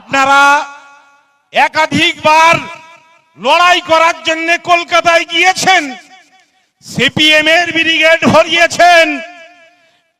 আপনারা একাধিকবার লড়াই করার জন্য কলকাতায় গিয়েছেন সিপিএম এর ব্রিগেড ভরিয়েছেন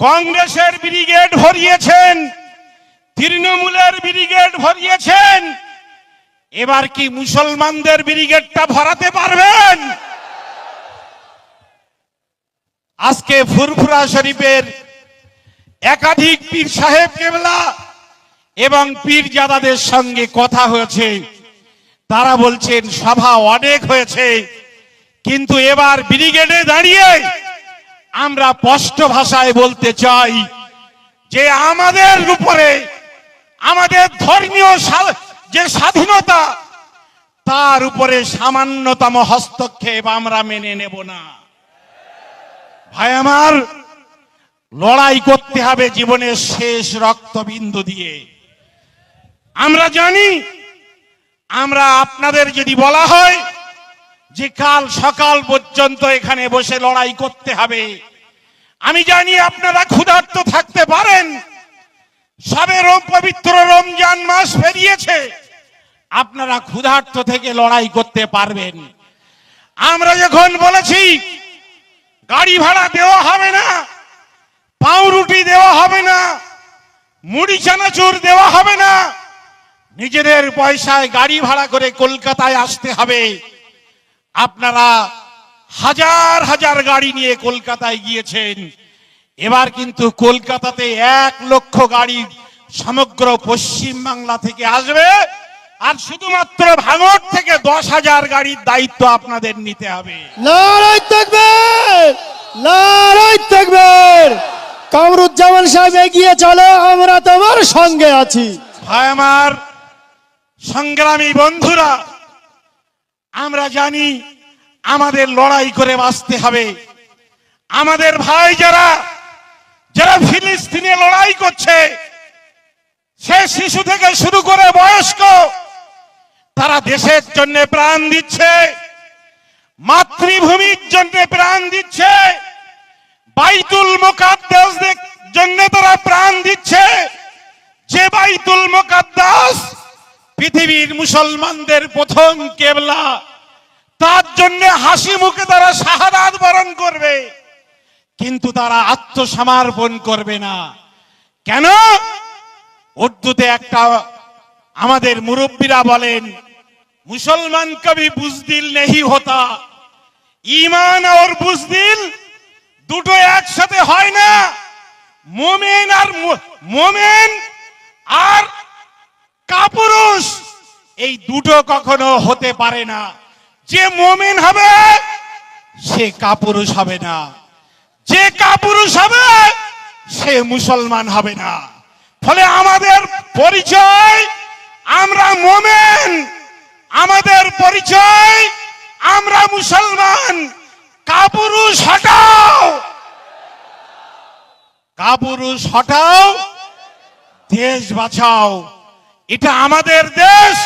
কংগ্রেসের ব্রিগেড ভরিয়েছেন তৃণমূলের ব্রিগেড ভরিয়েছেন এবার কি মুসলমানদের ব্রিগেডটা ভরাতে পারবেন? আজকে ফুরফুরা শরীফের একাধিক পীর সাহেব কেবলা এবং পীরজাদাদের সঙ্গে কথা হয়েছে। তারা বলছেন, সভা অনেক হয়েছে, কিন্তু এবার ব্রিগেডে দাঁড়িয়ে আমরা স্পষ্ট ভাষায় বলতে চাই যে আমাদের উপরে আমাদের ধর্মীয় যে স্বাধীনতা, তার উপরে সামান্যতম হস্তক্ষেপ আমরা মেনে নেব না। ভাই আমার, লড়াই করতে হবে জীবনের শেষ রক্তবিন্দু দিয়ে। আমরা জানি, আমরা আপনাদের যদি বলা হয় যে কাল সকাল পর্যন্ত এখানে বসে লড়াই করতে হবে, আমি জানি আপনারা ক্ষুধার্ত থাকতে পারেন। সবে রোম, পবিত্র রমজান মাস পেরিয়েছে, আপনারা ক্ষুধার্ত থেকে লড়াই করতে পারবেন। আমরা যখন বলেছি, গাড়ি ভাড়া দেওয়া হবে না, পাউরুটি দেওয়া হবে না, মুড়ি চানাচুর দেওয়া হবে না নিজেদের পয়সায় গাড়ি ভাড়া করে কলকাতায় আসতে হবে। আপনারা হাজার হাজার গাড়ি নিয়ে কলকাতায় গিয়েছেন। এবার কিন্তু কলকাতাতে এক লক্ষ গাড়ি সমগ্র পশ্চিম বাংলা থেকে আসবে। আর শুধুমাত্র ভাঙর থেকে দশ হাজার গাড়ির দায়িত্ব আপনাদের নিতে হবে। কামরুজ্জামান সাহেব এগিয়ে চলো আমরা তোমার সঙ্গে আছি। ভাই আমার সংগ্রামী বন্ধুরা, আমরা জানি আমাদের লড়াই করে বাঁচতে হবে। আমাদের ভাই যারা যারা ফিলিস্তিনে লড়াই করছে, সে শিশু থেকে শুরু করে বয়স্ক, তারা দেশের জন্য প্রাণ দিচ্ছে, মাতৃভূমির জন্য প্রাণ দিচ্ছে, বাইতুল মোকাদ্দাস জন্য তারা প্রাণ দিচ্ছে। যে বাইতুল মোকাদ্দাস পৃথিবীর মুসলমানদের প্রথম কেবলা। তার জন্য হাসি মুখে তারা শাহাদাত বরণ করবে। কিন্তু তারা আত্মসমর্পণ করবে না। কেন? উর্দুতে একটা আমাদের মুরব্বীরা বলেন, মুসলমান কবি বুজদিল নেহি হতা। ইমান আর বুজদিল দুটো একসাথে হয় না। মোমেন আর মোমেন আর কাপুরুষ, এই দুটো কখনো হতে পারে না। যে মোমেন হবে, সে কাপুরুষ হবে না। যে কাপুরুষ হবে, সে মুসলমান হবে না। ফলে আমাদের পরিচয়, আমরা মোমেন। আমাদের পরিচয়, আমরা মুসলমান। কাপুরুষ হটাও। কাপুরুষ হটাও, দেশ বাঁচাও। এটা আমাদের দেশ।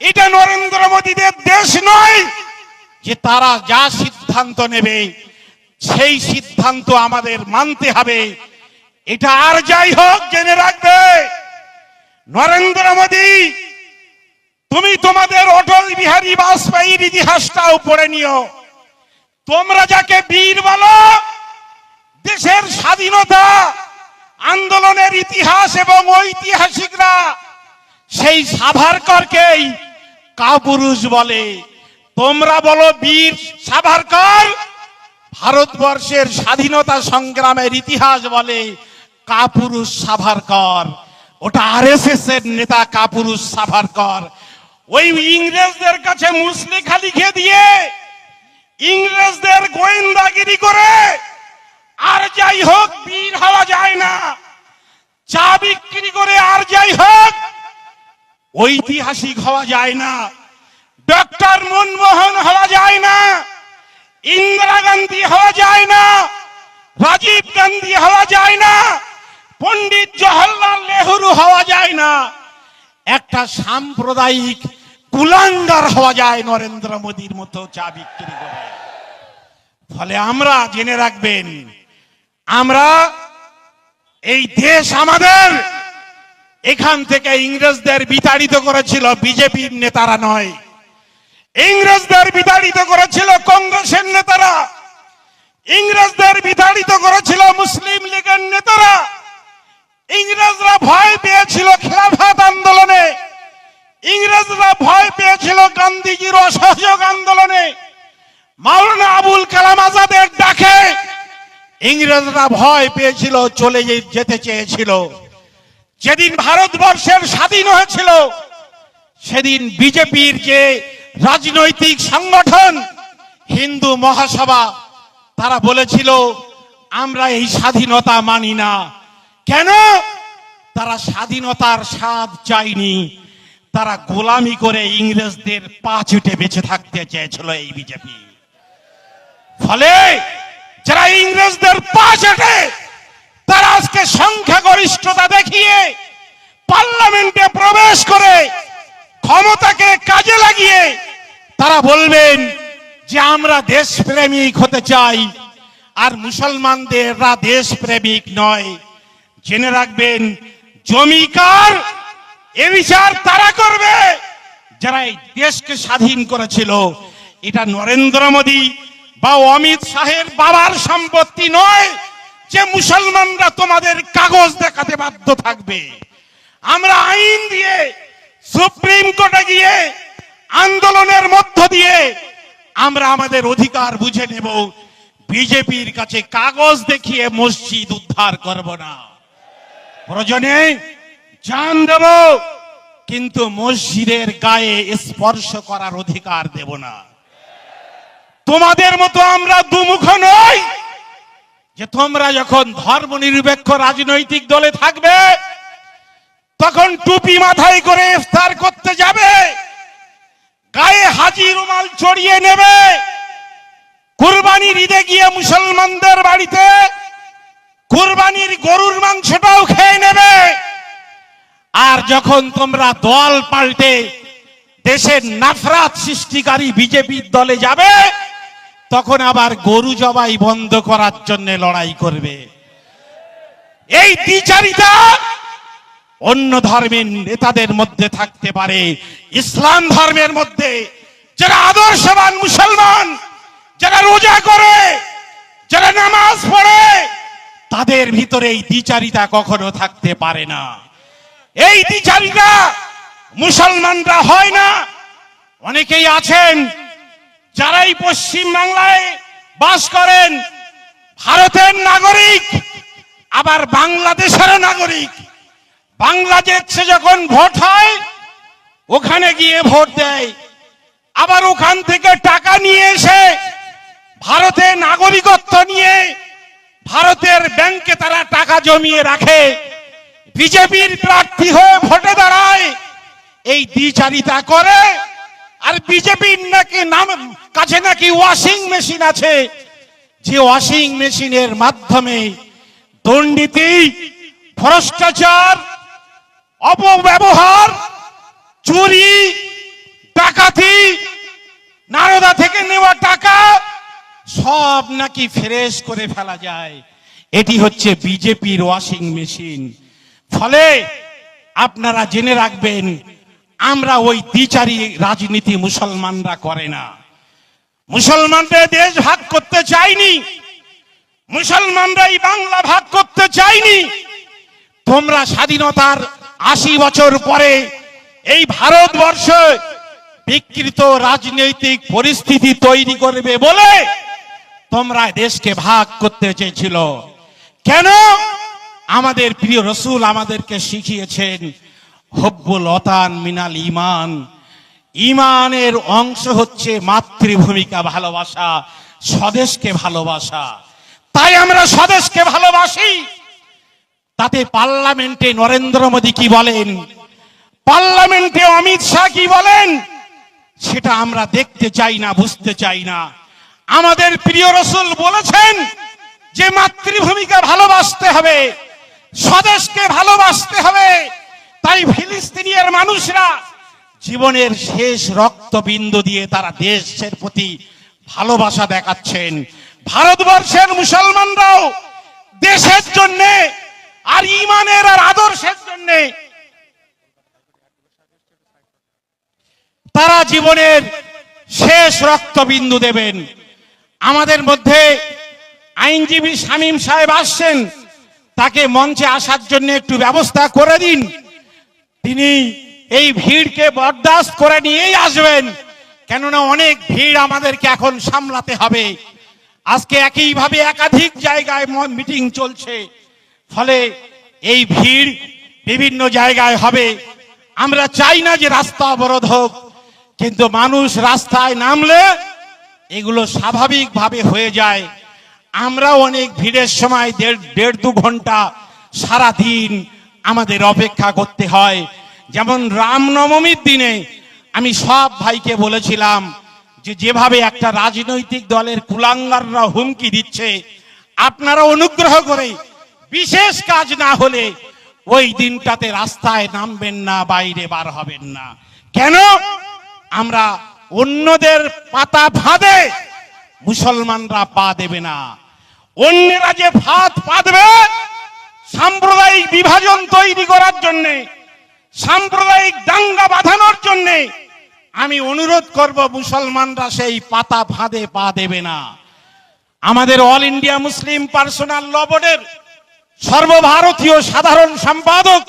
এটা নরেন্দ্র মোদীদের দেশ নয় যে তারা যা সিদ্ধান্ত নেবে, সেই সিদ্ধান্ত আমাদের মানতে হবে। এটা আর যাই হোক, জেনে রাখবে, নরেন্দ্র মোদী, তুমি তোমাদের অটল বিহারী বাজপেয়ীর ইতিহাসটাও পড়ে নিও। তোমরা যাকে বীর বলো, দেশের স্বাধীনতা, আন্দোলনের ইতিহাস এবং ঐতিহাসিকরা সেই সাভারকরকেই কাপুরুষ বলে। তোমরা বলো বীর সাভারকর, ভারতবর্ষের স্বাধীনতা সংগ্রামের ইতিহাস বলে কাপুরুষ সাভারকর। ওটা আরএসএস এর নেতা কাপুরুষ সাভারকর। ওই ইংরেজদের কাছে মুসলিখা লিখে দিয়ে ইংরেজদের গোয়েন্দাগিরি করে আর যাই হোক, বীর হওয়া যায় না। চা বিক্রি করে আর যাই হোক ঐতিহাসিক হওয়া যায় না। ডক্টর মনমোহন হওয়া যায় না। ইন্দিরা গান্ধী হওয়া যায় না। রাজীব গান্ধী হওয়া যায় না। পণ্ডিত জওহরলাল নেহরু হওয়া যায় না। একটা সাম্প্রদায়িক কুলাঙ্গার হওয়া যায় নরেন্দ্র মোদীর মতো চা বিক্রি করে। ফলে আমরা জেনে রাখবেন, আমরা এই দেশ আমাদের এখান থেকে ইংরেজদের বিতাড়িত করেছিল বিজেপির নেতারা নয়। ইংরেজদের বিতাড়িত করেছিল কংগ্রেসের নেতারা। ইংরেজদের বিতাড়িত করেছিল মুসলিম লীগের নেতারা। ইংরেজরা ভয় পেয়েছিল খেলাফত আন্দোলনে। ইংরেজরা ভয় পেয়েছিল গান্ধীজির অসহযোগ আন্দোলনে। মাওলানা আবুল কালাম আজাদের ডাকে। ইংরেজরা ভয় পেয়েছিল, চলে যেতে চেয়েছিল। যেদিন ভারতবর্ষের স্বাধীন হয়েছিল, সেদিন বিজেপির যে রাজনৈতিক সংগঠন, হিন্দু মহাসভা, তারা বলেছিল, আমরা এই স্বাধীনতা মানি না। কেন? তারা স্বাধীনতার স্বাদ চায়নি। তারা গোলামি করে ইংরেজদের পা ছুটে বেঁচে থাকতে চেয়েছিল এই বিজেপি। ফলে, যারা ইংরেজদের পা চেটে তারা আজকে সংখ্যাগরিষ্ঠতা দেখিয়ে পার্লামেন্টে প্রবেশ করে ক্ষমতাকে কাজে লাগিয়ে তারা বলবেন যে আমরা দেশপ্রেমিক হতে চাই আর মুসলমানদেররা দেশপ্রেমিক নয়। জেনে রাখবেন জমিকার এ বিচার তারা করবে। যারা এই দেশকে স্বাধীন করেছিল, এটা নরেন্দ্র মোদী বা অমিত শাহের বাবার সম্পত্তি নয়। যে মুসলমানরা তোমাদের কাগজ দেখাতে বাধ্য থাকবে, আমরা আইন দিয়ে সুপ্রিম কোর্টে গিয়ে আন্দোলনের মধ্য দিয়ে আমরা আমাদের অধিকার বুঝে নেব। বিজেপির কাছে কাগজ দেখিয়ে মসজিদ উদ্ধার করব না। প্রয়োজনে জান দেব, কিন্তু মসজিদের গায়ে স্পর্শ করার অধিকার দেব না। তোমাদের মতো আমরা দুমুখ নই। যে তোমরা যখন ধর্মনিরপেক্ষ রাজনৈতিক দলে থাকবে, তখন টুপি মাথায় করে ইফতার করতে যাবে, গায়ে হাজি রুমাল চড়িয়ে নেবে, কুরবানির ঈদে গিয়ে মুসলমানদের বাড়িতে কুরবানির গরুর মাংসটাও খেয়ে নেবে। আর যখন তোমরা দল পাল্টে দেশের নাফরাত সৃষ্টিকারী বিজেপির দলে যাবে তখন আবার গরু জবাই বন্ধ করার জন্য লড়াই করবে। এই দ্বিচারিতা অন্য ধর্মের নেতাদের মধ্যে থাকতে পারে, ইসলাম ধর্মের মধ্যে। যারা আদর্শবান মুসলমান, যারা রোজা করে, যারা নামাজ পড়ে, তাদের ভিতরে এই দ্বিচারিতা কখনো থাকতে পারে না। এই দ্বিচারিতা মুসলমানরা হয় না, অনেকেই আছেন যারাই পশ্চিম বাংলায় বাস করেন, ভারতের নাগরিক, আবার বাংলাদেশেরও নাগরিক, বাংলাদেশে যখন ভোট হয়, ওখানে গিয়ে ভোট দেয়। আবার ওখান থেকে টাকা নিয়ে এসে ভারতে নাগরিকত্ব নিয়ে ভারতের ব্যাংকে তারা টাকা জমিয়ে রাখে। বিজেপির প্রার্থী হয়ে ভোটে দাঁড়ায়, এই দ্বিচারিতা করে আর বিজেপির নাকি নাম কাছে নাকি ওয়াশিং মেশিন আছে। যে ওয়াশিং মেশিনের মাধ্যমে দুর্নীতি, ভ্রষ্টাচার, অপব্যবহার, চুরি, ডাকাতি, নারদা থেকে নেওয়া টাকা সব নাকি ফ্রেশ করে ফেলা যায়। এটি হচ্ছে বিজেপির ওয়াশিং মেশিন ফলে আপনারা জেনে রাখবেন আমরা ওই দ্বিচারী রাজনীতি মুসলমানরা করে না। মুসলমানদের দেশ ভাগ করতে চাইনি। মুসলমানরা এই বাংলা ভাগ করতে চাইনি। তোমরা স্বাধীনতার আশি বছর পরে এই ভারতবর্ষ বিকৃত রাজনৈতিক পরিস্থিতি তৈরি করবে বলে তোমরা দেশকে ভাগ করতে চেয়েছিল। কেন? আমাদের প্রিয় রসুল আমাদেরকে শিখিয়েছেন হব্বুল অতান মিনাল ইমান ইমানের অংশ হচ্ছে মাতৃভূমিকা ভালোবাসা, স্বদেশকে ভালোবাসা। তাই আমরা স্বদেশকে ভালোবাসি। তাতে পার্লামেন্টে নরেন্দ্র মোদী কি বলেন? পার্লামেন্টে অমিত শাহ কি বলেন? সেটা আমরা দেখতে চাই না, বুঝতে চাই না। আমাদের প্রিয় রসুল বলেছেন যে মাতৃভূমিকে ভালোবাসতে হবে, স্বদেশকে ভালোবাসতে হবে। তাই ফিলিস্তিনিয়ার মানুষরা জীবনের শেষ রক্তবিন্দু দিয়ে তারা দেশের প্রতি ভালোবাসা দেখাচ্ছেন। ভারতবর্ষের মুসলমানরাও দেশের জন্য আর ইমানের আর আদর্শের জন্য তারা জীবনের শেষ রক্তবিন্দু দেবেন। আমাদের মধ্যে আইনজীবী শামীম সাহেব আসছেন, তাকে মঞ্চে আসার জন্য একটু ব্যবস্থা করে দিন। তিনি এই ভিড়কে বরদাস্ত করে নিয়েই আসবেন। কেননা অনেক ভিড় আমাদেরকে এখন সামলাতে হবে। আজকে একইভাবে একাধিক জায়গায় মিটিং চলছে। ফলে এই ভিড় বিভিন্ন জায়গায় হবে। আমরা চাই না যে রাস্তা অবরোধ হোক, কিন্তু মানুষ রাস্তায় নামলে এগুলো স্বাভাবিকভাবে হয়ে যায়। আমরা অনেক ভিড়ের সময় দেড় দেড় দু ঘণ্টা সারা দিন আমাদের অপেক্ষা করতে হয়। যেমন রামনবমীর দিনে আমি সব ভাইকে বলেছিলাম যে যেভাবে একটা রাজনৈতিক দলের কুলাঙ্গাররা হুমকি দিচ্ছে, আপনারা অনুগ্রহ করে বিশেষ কাজ না হলে ওই দিনটাতে রাস্তায় নামবেন না, বাইরে বার হবেন না। কেন? আমরা অন্যদের পাতা ফাঁদে মুসলমানরা পা দেবে না। অন্যরা যে ফাঁদ পাতবে সাম্প্রদায়িক বিভাজন তৈরি করার জন্য, সাম্প্রদায়িক দাঙ্গা বাঁধানোর জন্য আমি অনুরোধ করব, মুসলমানরা সেই পাতা ফাঁদে পা দেবে না। আমাদের all India Muslim personal law বোর্ডের সর্বভারতীয় সাধারণ সম্পাদক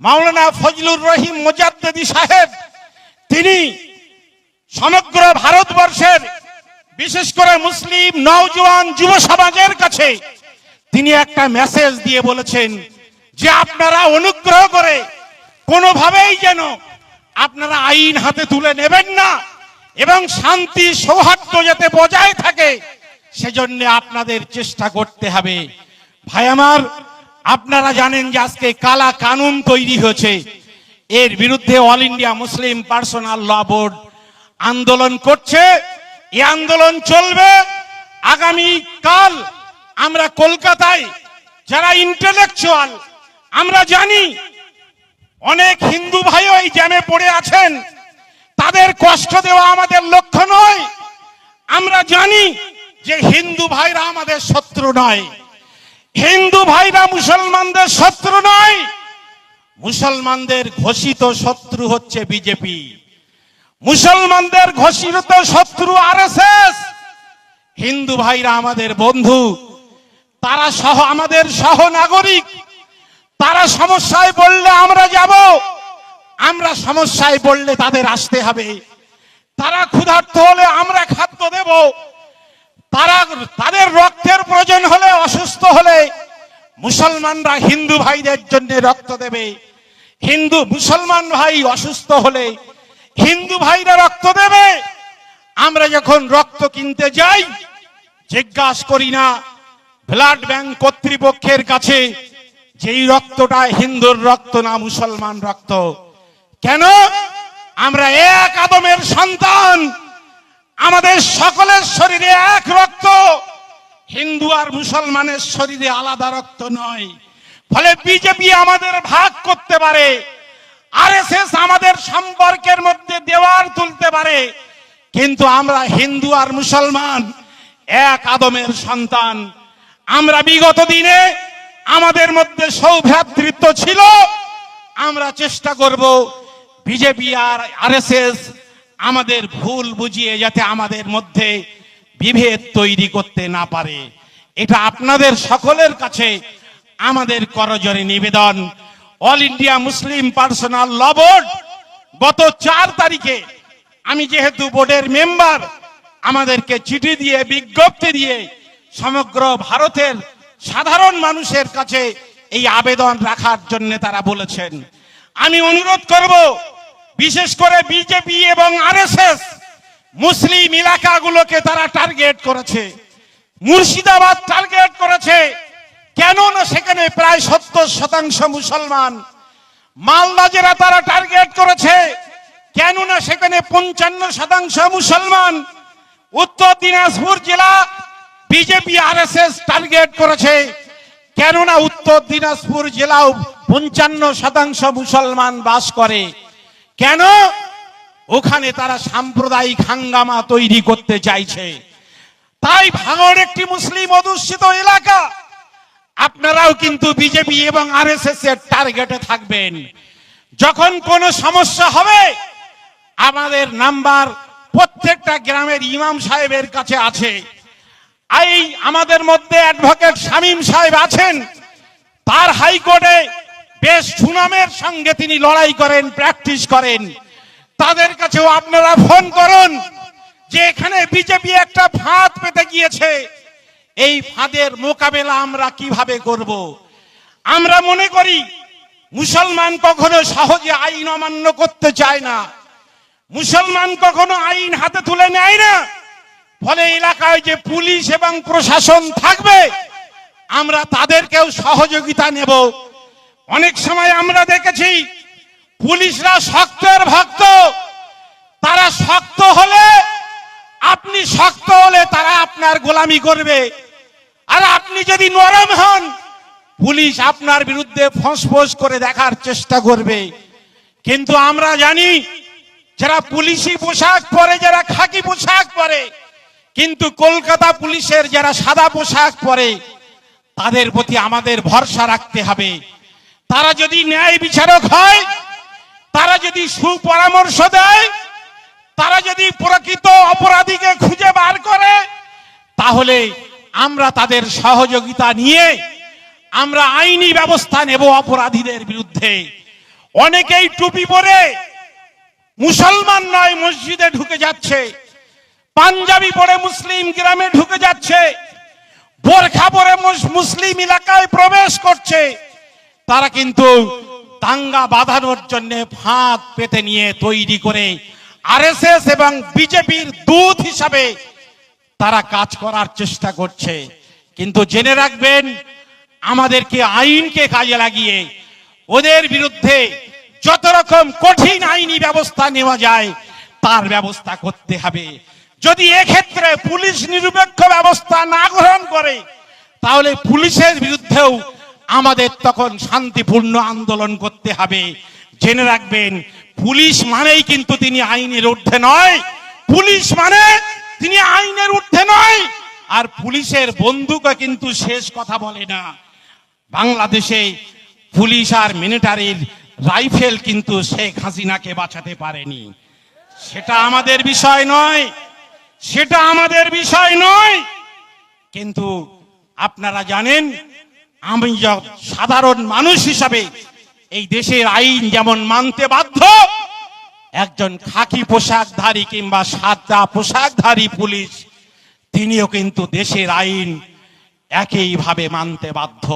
মাওলানা ফজলুর রহিম মোজাদ্দেদি সাহেব, তিনি সমগ্র ভারতবর্ষের, বিশেষ করে মুসলিম নওজোয়ান যুব সমাজের কাছে তিনি একটা মেসেজ দিয়ে বলেছেন যে আপনারা অনুগ্রহ করে কোনোভাবেই যেন আপনারা আইন হাতে তুলে নেবেন না এবং শান্তি সৌহার্দ্য যাতে বজায় থাকে, সেজন্য আপনাদের চেষ্টা করতে হবে। ভাই আমার, আপনারা জানেন যে আজকে কালা কানুন তৈরি হয়েছে। এর বিরুদ্ধে all India Muslim personal law board আন্দোলন করছে। এই আন্দোলন চলবে। আগামী কাল আমরা কলকাতায় যারা ইন্টেলেকচুয়াল আমরা জানি অনেক হিন্দু ভাইও এই জ্যামে পড়ে আছেন। তাদের কষ্ট দেওয়া আমাদের লক্ষ্য নয়। আমরা জানি যে হিন্দু ভাইরা আমাদের শত্রু নয়। হিন্দু ভাইরা মুসলমানদের শত্রু নয়। মুসলমানদের ঘোষিত শত্রু হচ্ছে বিজেপি মুসলমানদের ঘোষিত শত্রু আরএসএস হিন্দু ভাইরা আমাদের বন্ধু। তারা সহ আমাদের সহ নাগরিক। তারা সমস্যায় বললে আমরা যাব। আমরা সমস্যায় বললে তাদের আসতে হবে। তারা ক্ষুধার্ত হলে আমরা খাদ্য দেব। তারা তাদের রক্তের প্রয়োজন হলে অসুস্থ হলে মুসলমানরা হিন্দু ভাইদের জন্য রক্ত দেবে। হিন্দু মুসলমান ভাই অসুস্থ হলে হিন্দু ভাইরা রক্ত দেবে। আমরা যখন রক্ত কিনতে যাই, জিজ্ঞাসা করি না ব্লাড ব্যাংক কর্তৃপক্ষের কাছে যেই রক্তটা, হিন্দুর রক্ত না মুসলমান রক্ত। কেন? আমরা এক আদমের সন্তান। আমাদের সকলের শরীরে এক রক্ত। হিন্দু আর মুসলমানের শরীরে আলাদা রক্ত নয়। ফলে বিজেপি আমাদের ভাগ করতে পারে। আরএসএস আমাদের সম্পর্কের মধ্যে দেওয়ার তুলতে পারে। কিন্তু আমরা হিন্দু আর মুসলমান এক আদমের সন্তান। আমরা বিগত দিনে আমাদের মধ্যে সৌভ্রাতৃত্ব ছিল। আমরা চেষ্টা করব বিজেপি আর আরএসএস আমাদের ভুল বুঝিয়ে যাতে আমাদের মধ্যে বিভেদ তৈরি করতে না পারে। এটা আপনাদের সকলের কাছে আমাদের করজরে নিবেদন। All India Muslim personal law board, গত চার তারিখে আমি যেহেতু বোর্ডের মেম্বার, আমাদেরকে চিঠি দিয়ে, বিজ্ঞপ্তি দিয়ে সমগ্র ভারতের সাধারণ মানুষের কাছে এই আবেদন রাখার জন্য তারা বলেছেন। আমি অনুরোধ করব, বিশেষ করে বিজেপি এবং আরএসএস মুসলিম এলাকাগুলোকে তারা টার্গেট করেছে। মুর্শিদাবাদ টার্গেট করেছে। কেন না সেখানে প্রায় সত্তর শতাংশ মুসলমান। মালদা জেলা তারা টার্গেট করেছে। কেননা সেখানে পঞ্চান্ন শতাংশ মুসলমান। উত্তর দিনাজপুর জেলা বিজেপি আরএসএস টার্গেট করেছে। কেননা উত্তর দিনাজপুর জেলাও পঞ্চান্ন শতাংশ মুসলমান বাস করে। কেন? ওখানে তারা সাম্প্রদায়িক হাঙ্গামা তৈরি করতে চাইছে। তাই ভাঙড় একটি মুসলিম অধ্যুষিত এলাকা। আপনারাও কিন্তু বিজেপি এবং আরএসএস এর টার্গেটে থাকবেন। যখন কোনো সমস্যা হবে, আমাদের নাম্বার প্রত্যেকটা গ্রামের ইমাম সাহেবের কাছে আছে। এই আমাদের মধ্যে অ্যাডভোকেট শামীম সাহেব আছেন। তার হাইকোর্টে বেশ সুনামের সঙ্গে তিনি লড়াই করেন প্র্যাকটিস করেন। তাদের কাছেও আপনারা ফোন করুন, যে এখানে বিজেপি একটা ফাঁদ পেতে গিয়েছে। এই ফাঁদের মোকাবেলা আমরা কীভাবে করব? আমরা মনে করি, মুসলমান কখনো সহজে আইন অমান্য করতে চায় না। মুসলমান কখনো আইন হাতে তুলে নেয় না। ফলে এলাকায় যে পুলিশ এবং প্রশাসন থাকবে, আমরা তাদেরকেও সহযোগিতা নেব। অনেক সময় আমরা দেখেছি, পুলিশরা শক্তের ভক্ত। তারা শক্ত হলে, আপনি শক্ত হলে তারা আপনার গোলামি করবে। আর আপনি যদি নরম হন, পুলিশ আপনার বিরুদ্ধে ফোঁস করে দেখার চেষ্টা করবে। কিন্তু আমরা জানি, যারা পুলিশি পোশাক পরে, যারা খাকি পোশাক পরে কিন্তু কলকাতা পুলিশের যারা সাদা পোশাক পরে, তাদের প্রতি আমাদের ভরসা রাখতে হবে। তারা যদি ন্যায় বিচারক হয়, তারা যদি সুপরামর্শ দেয়, তারা যদি প্রকৃত অপরাধীকে খুঁজে বার করে, তাহলে আমরা তাদের সহযোগিতা নিয়ে আমরা আইনি ব্যবস্থা নেব অপরাধীদের বিরুদ্ধে। অনেকেই টুপি পরে মুসলমান নয়, মসজিদে ঢুকে যাচ্ছে। পাঞ্জাবি পরে মুসলিম গ্রামে ঢুকে যাচ্ছে, বোরখা পরে মুস- মুসলিম এলাকায় প্রবেশ করছে। তারা কিন্তু দাঙ্গা বাঁধানোর জন্য ফাঁদ পেতে নিয়ে তৈরি করে আরএসএস এবং বিজেপির দূত হিসাবে তারা কাজ করার চেষ্টা করছে। কিন্তু জেনে রাখবেন, আমাদেরকে আইনকে কাজে লাগিয়ে ওদের বিরুদ্ধে যত রকম কঠিন আইনি ব্যবস্থা নেওয়া যায়, তার ব্যবস্থা করতে হবে। যদি এক্ষেত্রে পুলিশ নিরপেক্ষ ব্যবস্থা না গ্রহণ করে, তাহলে পুলিশের বিরুদ্ধেও আমাদের তখন শান্তিপূর্ণ আন্দোলন করতে হবে। জেনে রাখবেন, পুলিশ মানেই কিন্তু তিনি আইনের ঊর্ধ্বে নয়। পুলিশ মানে তিনি আইনের ঊর্ধ্বে নয়। আর পুলিশের বন্দুকও কিন্তু শেষ কথা বলে না। বাংলাদেশে পুলিশ আর মিলিটারির রাইফেল কিন্তু শেখ হাসিনাকে বাঁচাতে পারেনি। সেটা আমাদের বিষয় নয়। সেটা আমাদের বিষয় নয়। কিন্তু আপনারা জানেন, আমি সাধারণ মানুষ হিসাবে এই দেশের আইন যেমন মানতে বাধ্য, একজন খাকি পোশাকধারী কিংবা সাদা পোশাকধারী পুলিশ, তিনিও কিন্তু দেশের আইন একইভাবে মানতে বাধ্য।